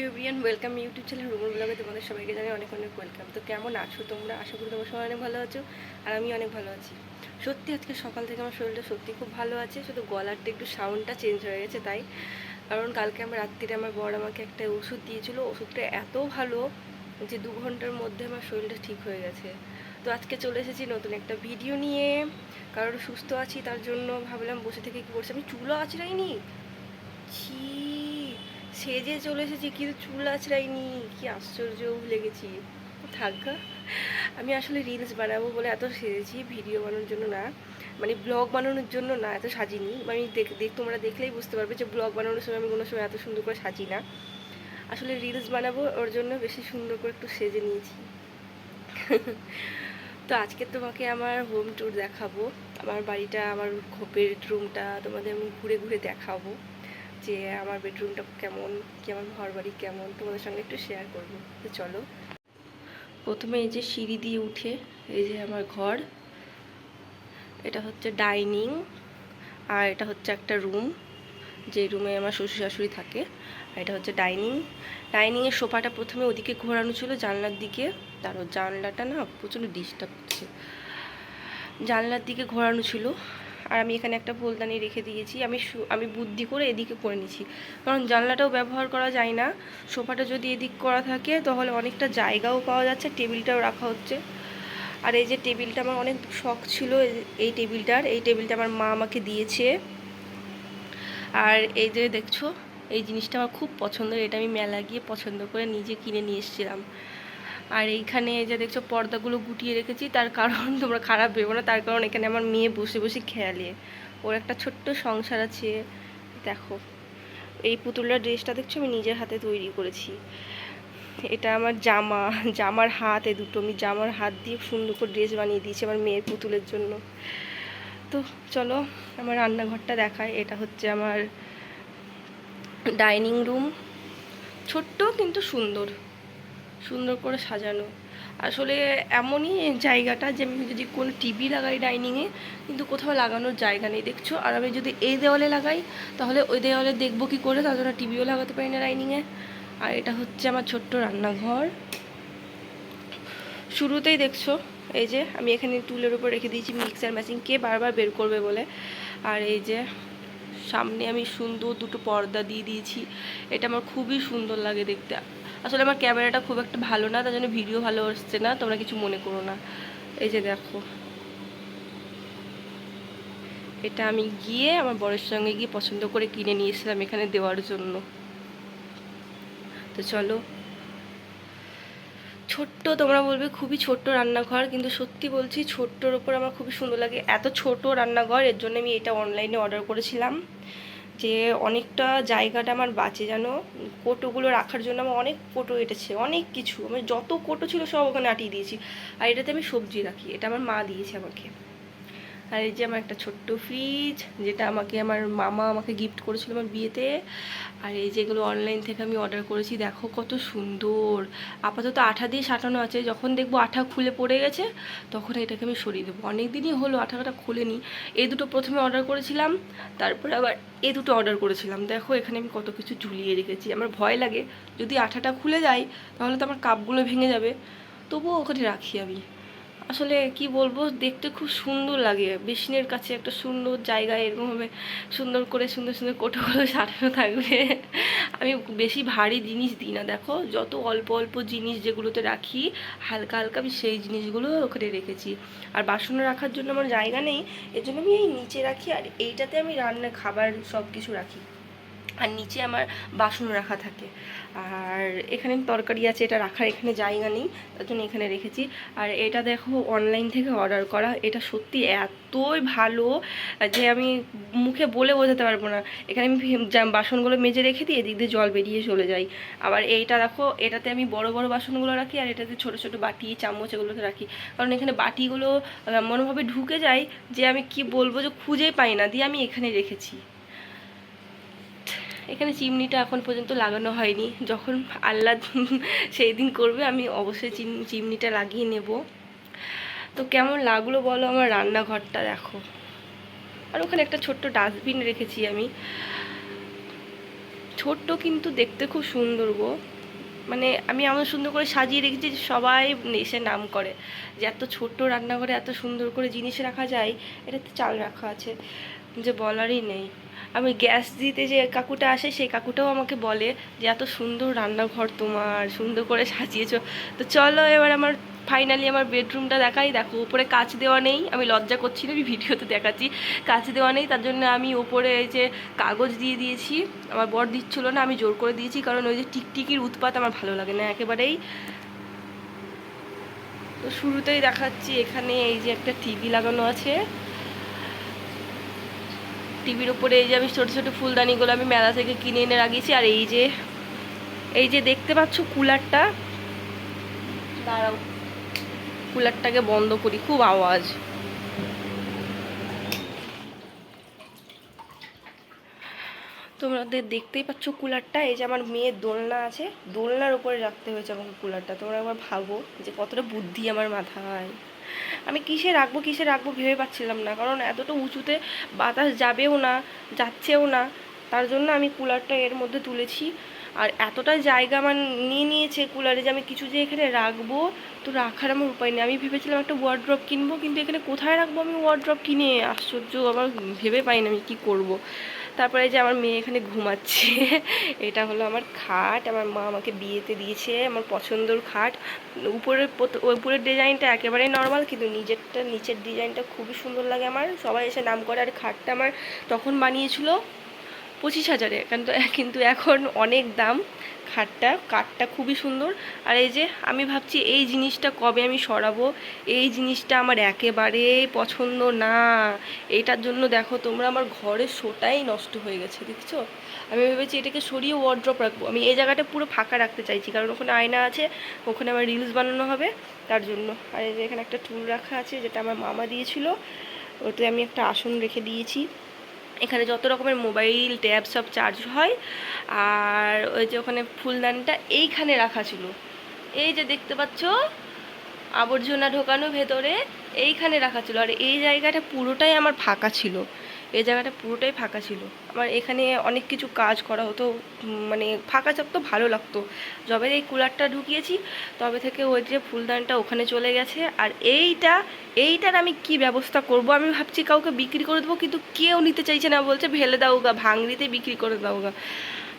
ইউবিয়ান welcome YouTube channel রুমুর ব্লগে তোমাদের সবাইকে জানাই অনেক অনেক ওয়েলকাম তো কেমন আছো তোমরা? আশা করি তোমার সবাই অনেক ভালো আছো, আর আমি অনেক ভালো আছি। সত্যি আজকে সকাল থেকে আমার শরীরটা সত্যি খুব ভালো আছে, শুধু গলারটা একটু সাউন্ডটা চেঞ্জ হয়ে গেছে তাই। কারণ কালকে আমার রাত্রিরে আমার বর আমাকে একটা ওষুধ দিয়েছিল, ওষুধটা এত ভালো যে দু ঘণ্টার মধ্যে আমার শরীরটা ঠিক হয়ে গেছে। তো আজকে চলে এসেছি নতুন একটা ভিডিও নিয়ে। কারণ সুস্থ আছি তার জন্য ভাবলাম বসে থেকে কী করছি? আমি চুলও আঁচড়াইনি। ছি। সেজে চলে এসেছি, কিন্তু চুল আছড়াইনি কি আশ্চর্য ভুলে গেছি থাকা আমি আসলে রিলস বানাবো বলে এত সেজেছি ভিডিও বানানোর জন্য না মানে ব্লগ বানানোর জন্য না, এত সাজিনি। আমি দেখ দেখ, তোমরা দেখলেই বুঝতে পারবে যে ব্লগ বানানোর সময় আমি কোনো সময় এত সুন্দর করে সাজি না। আসলে রিলস বানাবো ওর জন্য বেশি সুন্দর করে একটু সেজে নিয়েছি। তো আজকে তোমাকে আমার হোম ট্যুর দেখাবো, আমার বাড়িটা, আমার খোপের রুমটা তোমাদের আমি ঘুরে ঘুরে দেখাবো। যে আমার বেডরুমটা কেমন কি আমার ঘর বাড়ি কেমন, তোমাদের সঙ্গে একটু শেয়ার করব। তো চলো। প্রথমে এই যে সিঁড়ি দিয়ে উঠে, এই যে আমার ঘর, এটা হচ্ছে ডাইনিং আর এটা হচ্ছে একটা রুম যে রুমে আমার শ্বশুর শাশুড়ি থাকে, আর এটা হচ্ছে ডাইনিং ডাইনিংয়ের সোফাটা প্রথমে ওদিকে ঘোরানো ছিল জানলার দিকে তার জানলাটা না প্রচণ্ড ডিস্টার্ব করছে। জানলার দিকে ঘোরানো ছিল আর আমি এখানে একটা ফুলদানি রেখে দিয়েছি। আমি আমি বুদ্ধি করে এদিকে করে নিয়েছি কারণ জানলাটাও ব্যবহার করা যায় না। সোফাটা যদি এদিক করা থাকে, তাহলে অনেকটা জায়গাও পাওয়া যাচ্ছে, টেবিলটাও রাখা হচ্ছে। আর এই যে টেবিলটা আমার অনেক শখ ছিল, এই টেবিলটার, এই টেবিলটা আমার মা আমাকে দিয়েছে। আর এই যে দেখছ, এই জিনিসটা আমার খুব পছন্দের, এটা আমি মেলা গিয়ে পছন্দ করে নিজে কিনে নিয়ে এসেছিলাম। আর এইখানে এই যে দেখছ পর্দাগুলো গুটিয়ে রেখেছি, তার কারণ তোমরা খারাপ ভেবো না, তার কারণ এখানে আমার মেয়ে বসে বসে খেয়ালে ওর একটা ছোট্ট সংসার আছে, দেখো। এই পুতুলের ড্রেসটা দেখছ? আমি নিজের হাতে তৈরি করেছি। এটা আমার জামা, জামার হাত, এ দুটো। আমি জামার হাত দিয়ে সুন্দর করে ড্রেস বানিয়ে দিয়েছি আমার মেয়ের পুতুলের জন্য। তো চলো, আমার রান্নাঘরটা দেখায় এটা হচ্ছে আমার ডাইনিং রুম। ছোট্ট কিন্তু সুন্দর। সুন্দর করে সাজানো। আসলে এমনই জায়গাটা যে আমি যদি কোনো টিভি লাগাই ডাইনিংয়ে কিন্তু কোথাও লাগানোর জায়গা নেই। দেখছ? আর আমি যদি এই দেওয়ালে লাগাই, তাহলে ওই দেওয়ালে দেখব কি করে? জন্য টিভিও লাগাতে পারি না ডাইনিংয়ে আর এটা হচ্ছে আমার ছোট্ট রান্নাঘর। শুরুতেই দেখছ, এই যে আমি এখানে টুলের উপর রেখে দিয়েছি মিক্সার মেশিন কে বারবার বের করবে বলে। আর এই যে সামনে আমি সুন্দর দুটো পর্দা দিয়ে দিয়েছি। এটা আমার খুবই সুন্দর লাগে দেখতে। আসলে আমার ক্যামেরাটা খুব একটা ভালো না, তার জন্য ভিডিও ভালো আসছে না, তোমরা কিছু মনে করো না। এই যে দেখো। এটা আমি গিয়ে আমার বরের সঙ্গে গিয়ে পছন্দ করে কিনে নিয়ে এসেছিলাম এখানে দেওয়ার জন্য। তো চলো। ছোট্ট, তোমরা বলবে খুবই ছোট্ট রান্নাঘর, কিন্তু সত্যি বলছি ছোট্টর ওপর আমার খুবই সুন্দর লাগে। এত ছোট রান্নাঘর, এর জন্য আমি এটা অনলাইনে অর্ডার করেছিলাম। যে অনেকটা জায়গাটা আমার বাঁচে যেন। কোটোগুলো রাখার জন্য আমার অনেক কোটো এটেছে, অনেক কিছু। আমি যত কোটো ছিল সব ওখানে আটিয়ে দিয়েছি। আর এটাতে আমি সবজি রাখি, এটা আমার মা দিয়েছে আমাকে। আর এই যে আমার একটা ছোট্ট ফ্রিজ যেটা আমাকে আমার মামা আমাকে গিফট করেছিল আমার বিয়েতে। আর এই যেগুলো অনলাইন থেকে আমি অর্ডার করেছি, দেখো কত সুন্দর। আপাতত আঠা দিয়ে সাঁটানো আছে, যখন দেখব আঠা খুলে পড়ে গেছে, তখন এটাকে আমি সরিয়ে দেবো। অনেক দিনই হলো আঠাটা খুলেনি। এই দুটো প্রথমে অর্ডার করেছিলাম, তারপরে আবার এই দুটো অর্ডার করেছিলাম। দেখো এখানে আমি কত কিছু ঝুলিয়ে রেখেছি। আমার ভয় লাগে, যদি আঠাটা খুলে যায়, তাহলে তো আমার কাপগুলো ভেঙে যাবে। তবুও ওখানে রাখি আমি। আসলে কি বলব, দেখতে খুব সুন্দর লাগে। বেসিনের কাছে একটা সুন্দর জায়গা এরকমভাবে সুন্দর করে, সুন্দর সুন্দর কোটোগুলো সাজানো থাকবে। আমি বেশি ভারী জিনিস দিই না, দেখো। যত অল্প অল্প জিনিস যেগুলোতে রাখি, হালকা হালকা আমি সেই জিনিসগুলো ওখানে রেখেছি। আর বাসন রাখার জন্য আমার জায়গা নেই, এর জন্য আমি এই নিচে রাখি আর এইটাতে আমি রান্না, খাবার সব কিছু রাখি। আর নিচে আমার বাসন রাখা থাকে। আর এখানে তরকারি আছে, এটা রাখার এখানে জায়গা নেই, তার জন্য এখানে রেখেছি। আর এটা দেখো অনলাইন থেকে অর্ডার করা, এটা সত্যি এতই ভালো যে আমি মুখে বলে বোঝাতে পারব না। এখানে আমি বাসনগুলো মেজে রেখে দিই এদিক দিয়ে জল বেরিয়ে চলে যাই। আবার এইটা দেখো, এটাতে আমি বড় বড় বাসনগুলো রাখি আর এটাতে ছোট ছোট বাটি, চামচ এগুলোতে রাখি। কারণ এখানে বাটিগুলো মনোভাবে ঢুকে যায় যে আমি কি বলব যে খুঁজেই পাই না, দিয়ে আমি এখানে রেখেছি। এখানে চিমনিটা এখন পর্যন্ত লাগানো হয়নি। যখন আল্লাহ সেই দিন করবে, আমি অবশ্যই চিম, চিমনিটা লাগিয়ে নেব। তো কেমন লাগল বলো আমার রান্নাঘরটা দেখো। আর ওখানে একটা ছোট্ট ডাস্টবিন রেখেছি আমি। ছোট্ট কিন্তু দেখতে খুব সুন্দর গো। মানে আমি এমন সুন্দর করে সাজিয়ে রেখেছি যে সবাই এসে নাম করে। যে এত ছোট্ট রান্নাঘরে এত সুন্দর করে জিনিস রাখা যায়, এটাতে চাল রাখা আছে। যে বলারই নেই। আমি গ্যাস দিতে যে কাকুটা আসে, সেই কাকুটাও আমাকে বলে যে, এত সুন্দর রান্নাঘর তোমার, সুন্দর করে সাজিয়েছো। তো চলো এবার আমার ফাইনালি আমার বেডরুমটা দেখাই। দেখো, উপরে কাচ দেওয়া নেই। আমি লজ্জা করছি না, আমি ভিডিওতে দেখাচ্ছি। কাচ দেওয়া নেই, তার জন্য আমি ওপরে এই যে কাগজ দিয়ে দিয়েছি। আমার বর দিচ্ছিল না, আমি জোর করে দিয়েছি, কারণ ওই যে টিকটিকির উৎপাত আমার ভালো লাগে না একেবারেই। তো শুরুতেই দেখাচ্ছি, এখানে এই যে একটা টিভি লাগানো আছে। টিভির উপরে এই যে আমি ছোটো ছোটো ফুলদানিগুলো আমি মেলা থেকে কিনে এনে লাগিয়েছি আর এই যে এই যে দেখতে পাচ্ছ কুলারটা? দাঁড়াও। কুলারটাকে বন্ধ করি খুব আওয়াজ। তোমাদের দেখতেই পাচ্ছ কুলারটা এই যে আমার মেয়ের দোলনা আছে দোলনার উপরে রাখতে হয়েছে আমাকে কুলারটা তোমরা একবার ভাবো যে কতটা বুদ্ধি আমার মাথায়। আমি কিসে রাখব কিসে রাখব ভেবে পাচ্ছিলাম না। কারণ এতটা উঁচুতে বাতাস যাবেও না, যাচ্ছেও না, তার জন্য আমি কুলারটা এর মধ্যে তুলেছি। আর এতটা জায়গা আমার নিয়ে নিয়েছে কুলারে যে আমি কিছু যে এখানে রাখব, তো রাখার আমার উপায় নেই। আমি ভেবেছিলাম একটা ওয়ার্ড্রপ কিনবো, কিন্তু এখানে কোথায় রাখব আমি ওয়ার্ড্রপ কিনে? আশ্চর্য আবার ভেবে পাই না আমি কী করব। তারপরে যে আমার মেয়ে এখানে ঘুমাচ্ছে, এটা হলো আমার খাট, আমার মা আমাকে বিয়েতে দিয়েছে আমার পছন্দর খাট। উপরের উপরের ডিজাইনটা একেবারেই নর্মাল কিন্তু নিজেরটা, নিচের ডিজাইনটা খুবই সুন্দর লাগে আমার। সবাই এসে নাম করে আর খাটটা আমার তখন বানিয়েছিল। পঁচিশ হাজারে। কিন্তু কিন্তু এখন অনেক দাম। খাটটা, কাঠটা খুবই সুন্দর। আর এই যে আমি ভাবছি এই জিনিসটা কবে আমি সরাবো? এই জিনিসটা আমার একেবারে পছন্দ না। এটার জন্য দেখো, তোমরা আমার ঘরের শোটাই নষ্ট হয়ে গেছে, দেখছ? আমি ভেবেছি এটাকে সরিয়ে ওয়ার্ড্রপ রাখব। আমি এই জায়গাটা পুরো ফাঁকা রাখতে চাইছি, কারণ ওখানে আয়না আছে, ওখানে আমার রিলস বানানো হবে, তার জন্য। আর এই যে এখানে একটা টুল রাখা আছে, যেটা আমার মামা দিয়েছিল, ওতে আমি একটা আসন রেখে দিয়েছি। এখানে যত রকমের মোবাইল, ট্যাব সব চার্জ হয়। আর ওই যে ওখানে ফুলদানিটা এইখানে রাখা ছিল। এই যে দেখতে পাচ্ছ, আবর্জনা ঢোকানো ভেতরে এইখানে রাখা ছিল। আর এই জায়গাটা পুরোটাই আমার ফাঁকা ছিল। এই জায়গাটা পুরোটাই ফাঁকা ছিল। আমার এখানে অনেক কিছু কাজ করা হতো মানে ফাঁকা থাকতো ভালো লাগতো। যবে এই কুলারটা ঢুকিয়েছি, তবে থেকে ওই যে ফুলদানটা ওখানে চলে গেছে। আর এইটা, এইটার আমি কি ব্যবস্থা করব? আমি ভাবছি কাউকে বিক্রি করে দেবো, কিন্তু কেউ নিতে চাইছে না, বলছে ভেলে দাও গা, ভাঙড়িতে বিক্রি করে দাও গা।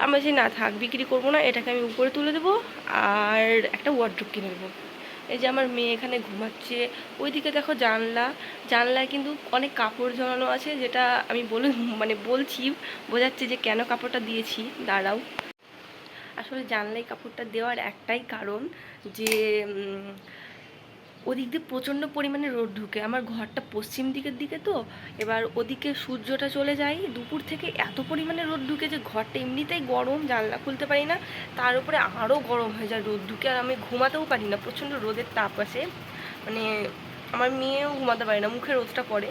আমি বলছি, না থাক, বিক্রি করব না, এটাকে আমি উপরে তুলে দেবো, আর একটা ওয়ার্ড্রোপ কিনে দেবো এই যে আমার মেয়ে এখানে ঘুমাচ্ছে। ওইদিকে দেখো জানলা। জানলায় কিন্তু অনেক কাপড় জড়ানো আছে, যেটা আমি বলে মানে বলছি, বোঝাচ্ছে যে কেন কাপড়টা দিয়েছি। দাঁড়াও। আসলে জানলায় কাপড়টা দেওয়ার একটাই কারণ যে ওদিক দিয়ে প্রচণ্ড পরিমাণে রোদ ঢুকে। আমার ঘরটা পশ্চিম দিকের দিকে তো। এবার ওদিকে সূর্যটা চলে যায়। দুপুর থেকে এত পরিমাণে রোদ ঢুকে যে ঘরটা এমনিতেই গরম, জানলা খুলতে পারি না। তার উপরে আরও গরম হয়ে যায় রোদ ঢুকে আর আমি ঘুমাতেও পারি না। প্রচণ্ড রোদের তাপ আসে মানে আমার মেয়েও ঘুমাতে পারে না, মুখে রোদটা পড়ে।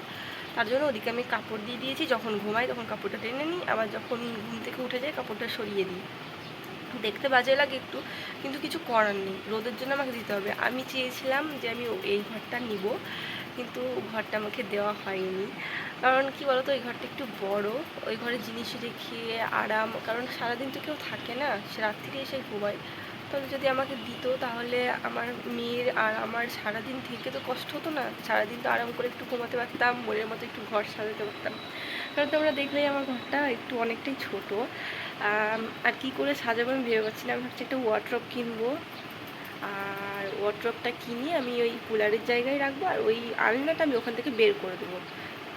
তার জন্য ওদিকে আমি কাপড় দিয়ে দিয়েছি। যখন ঘুমাই তখন কাপড়টা টেনে নিই। আবার যখন ঘুম থেকে উঠে যায় কাপড়টা সরিয়ে দিই। দেখতে বাজে লাগে একটু, কিন্তু কিছু করার নেই। রোদের জন্য আমাকে দিতে হবে। আমি চেয়েছিলাম যে আমি এই ঘরটা নিব, কিন্তু ঘরটা আমাকে দেওয়া হয়নি। কারণ কি বলতো ওই ঘরটা একটু বড়। ওই ঘরে জিনিস রেখে, আরাম, কারণ সারাদিন তো কেউ থাকে না। সে রাত্রিরে এসে ঘুমায়। তাহলে যদি আমাকে দিত, তাহলে আমার মেয়ের আর আমার সারাদিন থেকে তো কষ্ট হতো না। সারাদিন তো আরাম করে একটু ঘুমাতে পারতাম, মনের মতো একটু ঘর সাজাতে পারতাম। কারণ তোমরা দেখলেই আমার ঘরটা একটু অনেকটাই ছোট। আর কি করে সাজাবো আমি ভেবে পাচ্ছি না। আমি ভাবছি একটা ওয়ার্ড্রপ কিনবো। আর ওয়ার্ড্রপটা কিনে আমি ওই কুলারের জায়গায় রাখব। আর ওই আলনাটা আমি ওখান থেকে বের করে দেবো।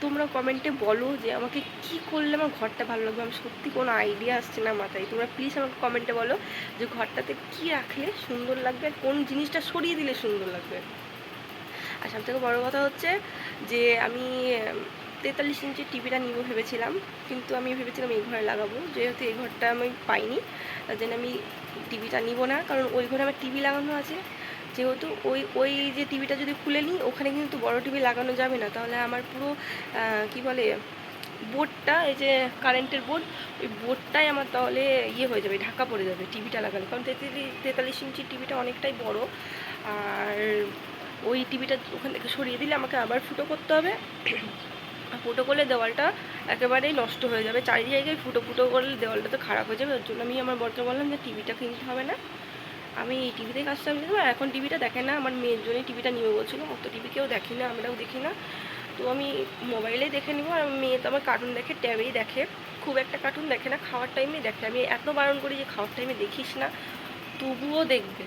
তোমরা কমেন্টে বলো যে আমাকে কি করলে আমার ঘরটা ভালো লাগবে। আমি সত্যি কোনো আইডিয়া আসছে না মাথায়। তোমরা প্লিজ আমাকে কমেন্টে বলো যে ঘরটাতে কি রাখলে সুন্দর লাগবে আর কোন জিনিসটা সরিয়ে দিলে সুন্দর লাগবে। আর সব থেকে বড়ো কথা হচ্ছে যে আমি তেতাল্লিশ ইঞ্চির টিভিটা নিব ভেবেছিলাম, কিন্তু আমি ভেবেছিলাম এই ঘরে লাগাবো। যেহেতু এই ঘরটা আমি পাইনি, তার জন্য আমি টিভিটা নিব না, কারণ ওই ঘরে আমার টিভি লাগানো আছে। যেহেতু ওই ওই যে টিভিটা যদি খুলে নিই, ওখানে কিন্তু বড় টিভি লাগানো যাবে না। তাহলে আমার পুরো কি বলে, বোর্ডটা, এই যে কারেন্টের বোর্ড, ওই বোর্ডটাই আমার তাহলে ইয়ে হয়ে যাবে, ঢাকা পড়ে যাবে টিভিটা লাগালে। কারণ তেতাল্লিশ তেতাল্লিশ ইঞ্চির টিভিটা অনেকটাই বড়, আর ওই টিভিটা ওখান থেকে সরিয়ে দিলে আমাকে আবার ফুটো করতে হবে। ফুটো করলে দেওয়ালটা একেবারেই নষ্ট হয়ে যাবে। চারি জায়গায় ফুটো ফুটো করলে দেওয়ালটা তো খারাপ হয়ে যাবে, ওর জন্য আমি আমার বরকে বললাম যে টিভিটা কিনতে হবে না। আমি এই টিভিতে কাজটা আমি আর এখন টিভিটা দেখে না, আমার মেয়ের জন্যই টিভিটা নিয়ে বলছিল। অত টিভি কেউ দেখি না, আমরাও দেখি না। তো আমি মোবাইলেই দেখে নিবো। আর মেয়ে তো আমার কার্টুন দেখে ট্যাবেই দেখে। খুব একটা কার্টুন দেখে না, খাওয়ার টাইমে দেখে। আমি এত বারণ করি যে খাওয়ার টাইমে দেখিস না, তবুও দেখবে।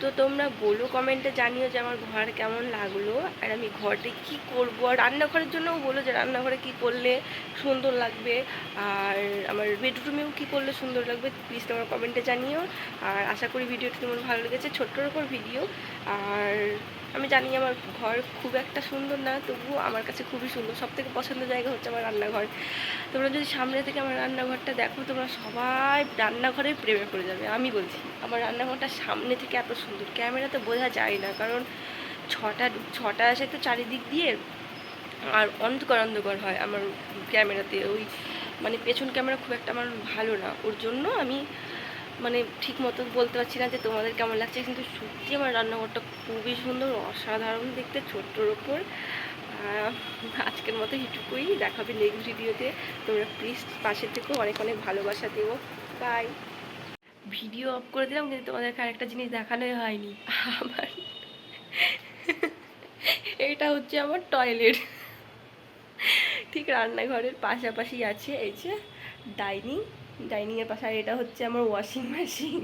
তো তোমরা বলো কমেন্টে জানিও যে আমার ঘর কেমন লাগল। আর আমি ঘরে কি করব? আর রান্নাঘরের জন্যও বলো যে রান্নাঘরে কি করলে সুন্দর লাগবে? আর আমার বেডরুমেও কি করলে সুন্দর লাগবে? প্লিজ তোমার কমেন্টে জানিও। আর আশা করি ভিডিওটি তোমার ভালো লেগেছে ছোট্টর ওপর ভিডিও আর আমি জানি আমার ঘর খুব একটা সুন্দর না, তবুও আমার কাছে খুবই সুন্দর। সব থেকে পছন্দের জায়গা হচ্ছে আমার রান্নাঘর। তোমরা যদি সামনে থেকে আমার রান্নাঘরটা দেখো, তোমরা সবাই রান্নাঘরের প্রেমে পড়ে যাবে, আমি বলছি। আমার রান্নাঘরটা সামনে থেকে এত সুন্দর ক্যামেরাতে বোঝা যায় না, কারণ ছটা ছটা আসে তো চারিদিক দিয়ে, আর অন্ধকার অন্ধকার হয় আমার ক্যামেরাতে। ওই মানে পেছন ক্যামেরা খুব একটা আমার ভালো না, ওর জন্য আমি মানে ঠিক মতো বলতে পারছি না যে তোমাদের কেমন লাগছে কিন্তু সত্যি আমার রান্নাঘরটা খুবই সুন্দর অসাধারণ দেখতে ছোট্টর ওপর। আজকের মতো এটুকুই দেখাবে নেক্সট ভিডিওতে তোমরা প্লিজ পাশে থেকেও অনেক অনেক ভালোবাসা দেবো। বাই ভিডিও অফ করে দিলাম কিন্তু তোমাদেরকে আরেকটা জিনিস দেখানোই হয়নি। আমার এটা হচ্ছে আমার টয়লেট ঠিক রান্নাঘরের পাশাপাশি আছে এই যে ডাইনিং ডাইনিংয়ের পাশে, আর এটা হচ্ছে আমার ওয়াশিং মেশিন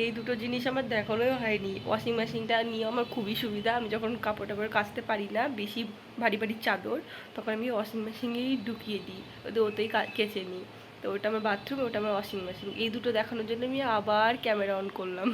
এই দুটো জিনিস আমার দেখানোই হয়নি। ওয়াশিং মেশিনটা নিয়ে আমার খুবই সুবিধা। আমি যখন কাপড় টাপড় কাচতে পারি না, বেশি ভারী ভারী চাদর, তখন আমি ওয়াশিং মেশিনেই ঢুকিয়ে দিই। ওদের ওতেই কেচে নিই। তো ওটা আমার বাথরুম ওটা আমার ওয়াশিং মেশিন এই দুটো দেখানোর জন্য আমি আবার ক্যামেরা অন করলাম।